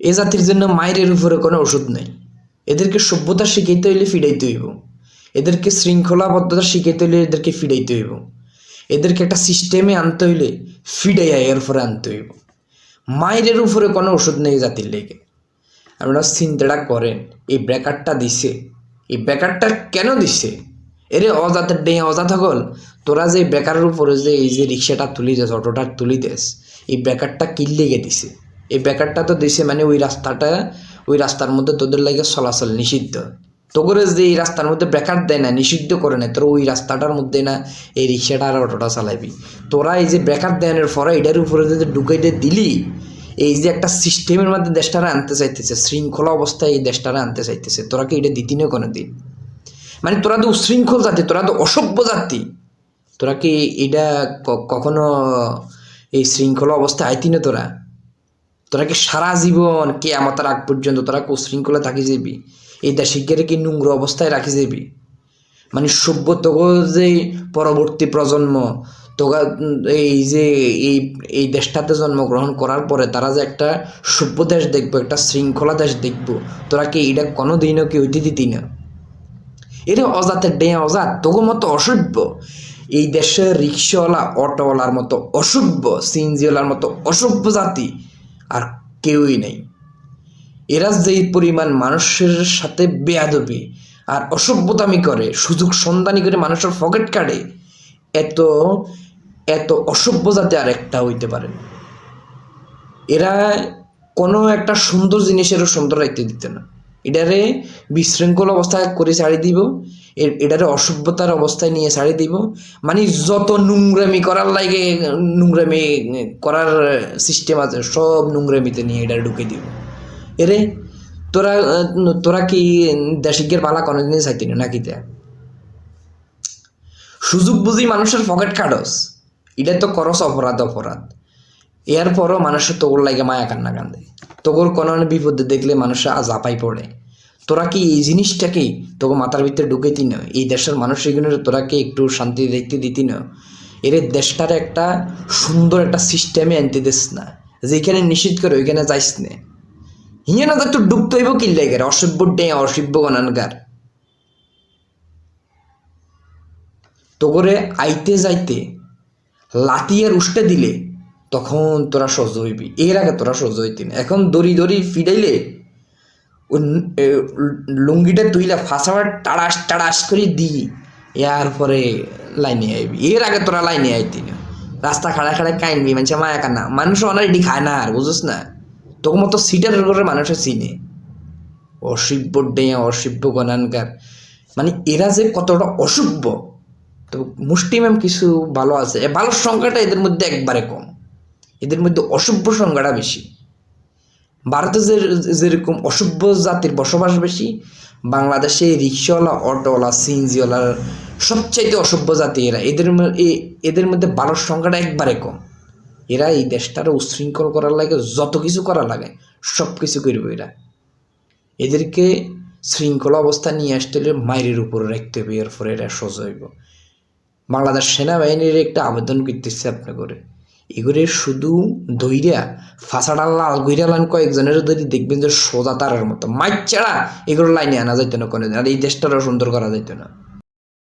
এ জাতির জন্য মায়ের উপরে কোনো ওষুধ নেই। এদেরকে সভ্যতা শিখাইতে হইলে ফিরাইতে হইব। এদেরকে শৃঙ্খলাবদ্ধতা শিখাইতে হইলে এদেরকে ফিরাইতে হইব। এদেরকে একটা সিস্টেমে আনতে হইলে ফিডাইয়া এর উপরে আনতে হইব। মায়ের উপরে কোনো ওষুধ নেই জাতির লেগে। আপনারা চিন্তাটা করেন, এই ব্রেকারটা দিছে। এই ব্রেকারটা কেন দিছে? এরে অজাতের ডে অজাত হগল। তোরা যে ব্রেকারের উপরে যে এই যে রিক্সাটা তুলি দেস অটোটা তুলি দেস এই ব্রেকারটা কিল লেগে দিছে? এই ব্রেকারটা তো দিছে মানে ওই রাস্তাটা, ওই রাস্তার মধ্যে তোদের লাগে চলাচল নিষিদ্ধ। তোগরে যে এই রাস্তার মধ্যে ব্রেকার দেয় না, নিষিদ্ধ করে না, তোর ওই রাস্তাটার মধ্যে না এই রিক্সাটা আর অটোটা চালাবি। তোরা এই যে ব্রেকার দেওয়ানোর পরে এটার উপরে যদি ঢুকাইতে দিলি, এই যে একটা সিস্টেমের মধ্যে দেশটারা আনতে চাইতেছে, শৃঙ্খলা অবস্থায় এই দেশটারা আনতে চাইতেছে, তোরা কি এটা দিতি না কোনো দিন মানে তোরা তো উশৃঙ্খল জাতি, তোরা তো অসভ্য জাতি। তোরা কি এটা কখনো এই শৃঙ্খলা অবস্থায় আইতি না তোরা? তোরা কি সারা জীবন কে আমাদের আগ পর্যন্ত তোরা কি উশৃঙ্খলা থাকি যাবি এই দেশিকের কি নোংরা অবস্থায় রাখি যাবি মানে সভ্য তোকে যে পরবর্তী প্রজন্ম, তোগা, এই যে এই এই দেশটাতে জন্মগ্রহণ করার পরে তারা যে একটা সভ্য দেশ দেখব, একটা শৃঙ্খলা দেশ দেখব, তোরা কি এটা কোনো দিনও কি হইতে দিতি না? এটা অজাতের ডে অজাত, তোগো মতো অসভ্য। এই দেশের রিক্সাওয়ালা, অটোওয়ালার মতো অসভ্য, সিএনজিওয়ালার মতো অসভ্য জাতি। আর কেউই নেই। এরা যেই পরিমাণ মানুষের সাথে বেয়াদবি আর অসভ্যতামি করে, সুযোগ সন্ধানী করে মানুষের পকেট কাটে, এত এত অসভ্য যাতে আর একটা হইতে পারে এরা কোনো একটা সুন্দর জিনিসেরও সুন্দর রাখতে দিতে না। এটারে বিশৃঙ্খল অবস্থায় করে ছাড়ি দিব এটারে অসভ্যতার অবস্থায় নিয়ে ছাড়ি দিব। মানে যত নোংরামি করার লাগে, নোংরামি করার সিস্টেম আছে, সব নোংরামিতে নিয়ে এটা ঢুকে দিব। এরে, তোরা তোরা কি দেশিকের পালা কোনোদিনই চাইতি না, নাকি তে? সুযোগ বুঝি মানুষের পকেট কাটস। এটা তো করস অপরাধ অপরাধ। এর পরও মানুষের ওর লাগে মায়া কান্না কান্দে তোর কোনো বিপদে দেখলে মানুষের জাপাই পড়ে। তোরা কি এই জিনিসটাকে তোকে মাথার ভিতরে ঢুকেতি না এই দেশের মানুষ এগুলো তোরা কি একটু শান্তি দেখতে দিতি না এর দেশটার একটা সুন্দর একটা সিস্টেমে আনতে দিস না। যেখানে নিষিদ্ধ করে, ওইখানে যাইস না। হিয়ে না তো ডুবতে হইব কি লাগে অসভ্য ডে, অসভ্য গণানগার তো করে আইতে যাইতে লাতিয়ের উষ্টে দিলে তখন তোরা সহ্য হইবি। এর আগে তোরা সহ্য হইতি না। এখন দড়ি দড়ি ফিরাইলে লুঙ্গিটা তুইলা ফাঁসাবার টাড়াস টাড়াস করে দি এর পরে লাইনে আইবি। এর আগে তোরা লাইনে আইতি না। রাস্তা খাড়া খাড়া কাইনবি মানুষ মায়া কান্না। মানুষ অনারেডি খায় না আর বুঝছ না? তোকে মতো সিটের করে মানুষে চিনে। অসভ্য ডেয়া, অসভ্য গণানকার মানে এরা যে কতটা অসভ্য। তো মুষ্টিমেম কিছু ভালো আছে। এ ভালোর সংখ্যাটা এদের মধ্যে একবারে কম। এদের মধ্যে অসভ্য সংখ্যাটা বেশি। ভারতে যে যেরকম অসভ্য জাতির বসবাস বেশি, বাংলাদেশে রিক্সাওয়ালা, অটোওয়ালা, সিএনজিওয়ালার সবচাইতে অসভ্য জাতি এরা। এদের এদের মধ্যে ভালোর সংখ্যাটা একবারে কম। এরা এই দেশটারে উশৃঙ্খল করার লাগে, যত কিছু করা লাগে সব কিছু করবে এরা। এদেরকে শৃঙ্খলা অবস্থা নিয়ে আসতে হলে মায়ের উপরে রাখতে হবে, এরপরে এরা সোজা বাংলাদেশ সেনাবাহিনীর একটা আবেদন করতেছে আপনি করে এগুলো শুধু দইরা ফাঁসাটা লাল গইরা লাইন কয়েকজনের যদি দেখবেন যে সোজা তারের মতো। ছাড়া এগুলো লাইনে আনা যাইতো না কোনো আর এই দেশটারও সুন্দর করা যাইতো না।